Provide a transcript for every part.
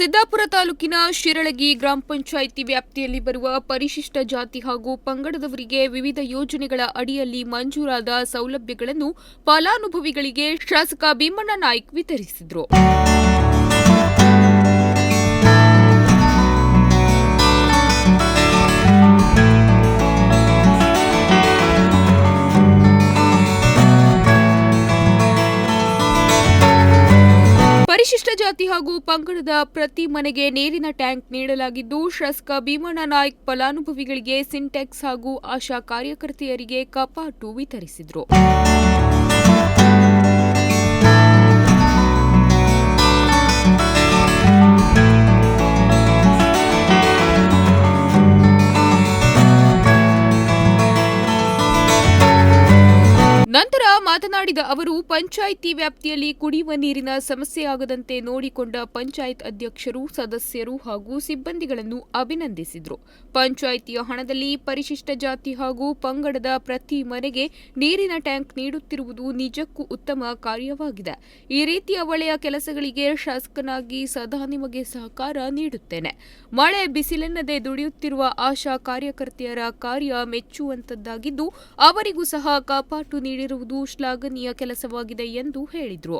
ಸಿದ್ದಾಪುರ ತಾಲೂಕಿನ ಶಿರಳಗಿ ಗ್ರಾಮ ಪಂಚಾಯಿತಿ ವ್ಯಾಪ್ತಿಯಲ್ಲಿ ಬರುವ ಪರಿಶಿಷ್ಟ ಜಾತಿ ಹಾಗೂ ಪಂಗಡದವರಿಗೆ ವಿವಿಧ ಯೋಜನೆಗಳ ಅಡಿಯಲ್ಲಿ ಮಂಜೂರಾದ ಸೌಲಭ್ಯಗಳನ್ನು ಫಲಾನುಭವಿಗಳಿಗೆ ಶಾಸಕ ಭೀಮಣ್ಣ ನಾಯ್ಕ್ ವಿತರಿಸಿದರು. ಪರಿಶಿಷ್ಟ ಜಾತಿ ಹಾಗೂ ಪಂಗಡದ ಪ್ರತಿ ಮನೆಗೆ ನೀರಿನ ಟ್ಯಾಂಕ್ ನೀಡಲಾಗಿದ್ದು, ಶಾಸಕ, ಭೀಮಣ್ಣ ನಾಯ್ಕ್ ಫಲಾನುಭವಿಗಳಿಗೆ ಸಿಂಟೆಕ್ಸ್ ಹಾಗೂ ಆಶಾ ಕಾರ್ಯಕರ್ತೆಯರಿಗೆ ಕಪಾಟು ವಿತರಿಸಿದರು. ನಂತರ ಮಾತನಾಡಿದ ಅವರು, ಪಂಚಾಯಿತಿ ವ್ಯಾಪ್ತಿಯಲ್ಲಿ ಕುಡಿಯುವ ನೀರಿನ ಸಮಸ್ಯೆ ಆಗದಂತೆ ನೋಡಿಕೊಂಡ ಪಂಚಾಯತ್ ಅಧ್ಯಕ್ಷರು, ಸದಸ್ಯರು ಹಾಗೂ ಸಿಬ್ಬಂದಿಗಳನ್ನು ಅಭಿನಂದಿಸಿದರು. ಪಂಚಾಯಿತಿಯ ಹಣದಲ್ಲಿ ಪರಿಶಿಷ್ಟ ಜಾತಿ ಹಾಗೂ ಪಂಗಡದ ಪ್ರತಿ ಮನೆಗೆ ನೀರಿನ ಟ್ಯಾಂಕ್ ನೀಡುತ್ತಿರುವುದು ನಿಜಕ್ಕೂ ಉತ್ತಮ ಕಾರ್ಯವಾಗಿದೆ. ಈ ರೀತಿಯ ಒಳ್ಳೆಯ ಕೆಲಸಗಳಿಗೆ ಶಾಸಕನಾಗಿ ಸದಾ ನಿಮಗೆ ಸಹಕಾರ ನೀಡುತ್ತೇನೆ. ಮಳೆ ಬಿಸಿಲೆನ್ನದೆ ದುಡಿಯುತ್ತಿರುವ ಆಶಾ ಕಾರ್ಯಕರ್ತೆಯರ ಕಾರ್ಯ ಮೆಚ್ಚುವಂತದ್ದಾಗಿದ್ದು, ಅವರಿಗೂ ಸಹ ಕಾಪಾಟು ನೀಡಿರುವುದು ಶ್ಲಾಘನೀಯ ಕೆಲಸವಾಗಿದೆ ಎಂದು ಹೇಳಿದರು.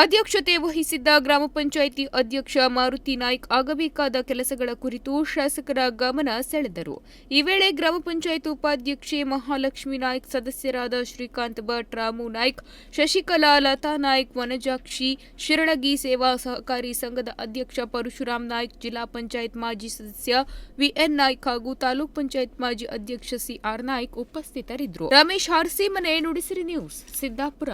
ಅಧ್ಯಕ್ಷತೆ ವಹಿಸಿದ್ದ ಗ್ರಾಮ ಪಂಚಾಯಿತಿ ಅಧ್ಯಕ್ಷ ಮಾರುತಿ ನಾಯ್ಕ್ ಆಗಬೇಕಾದ ಕೆಲಸಗಳ ಕುರಿತು ಶಾಸಕರ ಗಮನ ಸೆಳೆದರು. ಈ ವೇಳೆ ಗ್ರಾಮ ಪಂಚಾಯತ್ ಉಪಾಧ್ಯಕ್ಷೆ ಮಹಾಲಕ್ಷ್ಮಿ ನಾಯ್ಕ್, ಸದಸ್ಯರಾದ ಶ್ರೀಕಾಂತ್ ಭಟ್, ರಾಮು ನಾಯ್ಕ್, ಶಶಿಕಲಾ ಲತಾ ನಾಯ್ಕ್, ವನಜಾಕ್ಷಿ ಶಿರಳಗಿ ಸೇವಾ ಸಹಕಾರಿ ಸಂಘದ ಅಧ್ಯಕ್ಷ ಪರಶುರಾಮ್ ನಾಯ್ಕ್, ಜಿಲ್ಲಾ ಪಂಚಾಯತ್ ಮಾಜಿ ಸದಸ್ಯ ವಿಎನ್ ನಾಯ್ಕ್ ಹಾಗೂ ತಾಲೂಕ್ ಪಂಚಾಯತ್ ಮಾಜಿ ಅಧ್ಯಕ್ಷ ಸಿಆರ್ ನಾಯ್ಕ್ ಉಪಸ್ಥಿತರಿದ್ದರು. ರಮೇಶ್ ಹಾರ್ಸಿಮನೆ ನುಡಿಸಿರಿ ನ್ಯೂಸ್, ಸಿದ್ದಾಪುರ.